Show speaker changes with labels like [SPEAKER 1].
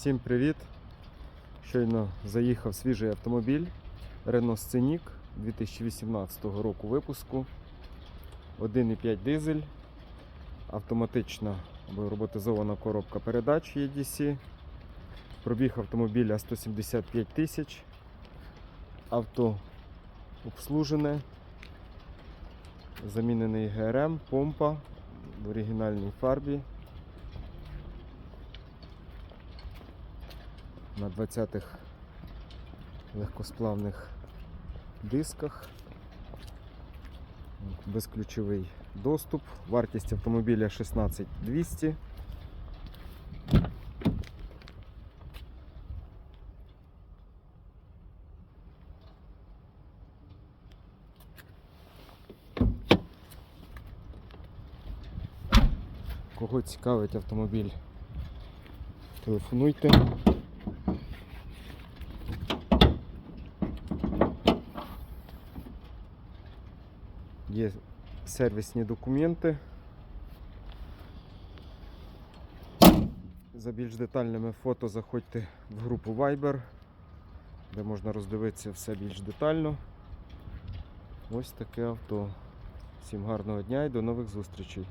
[SPEAKER 1] Всім привіт! Щойно заїхав свіжий автомобіль Renault Scenic 2018 року випуску. 1,5 дизель, автоматична або роботизована коробка передач EDC. Пробіг автомобіля 175 тисяч. Авто обслужене. Замінений ГРМ, помпа в оригінальній фарбі. На 20-х легкосплавних дисках. Безключовий доступ. Вартість автомобіля 16200. Кого цікавить автомобіль, телефонуйте. Є сервісні документи. За більш детальними фото заходьте в групу Viber, де можна роздивитися все більш детально. Ось таке авто. Всім гарного дня і до нових зустрічей.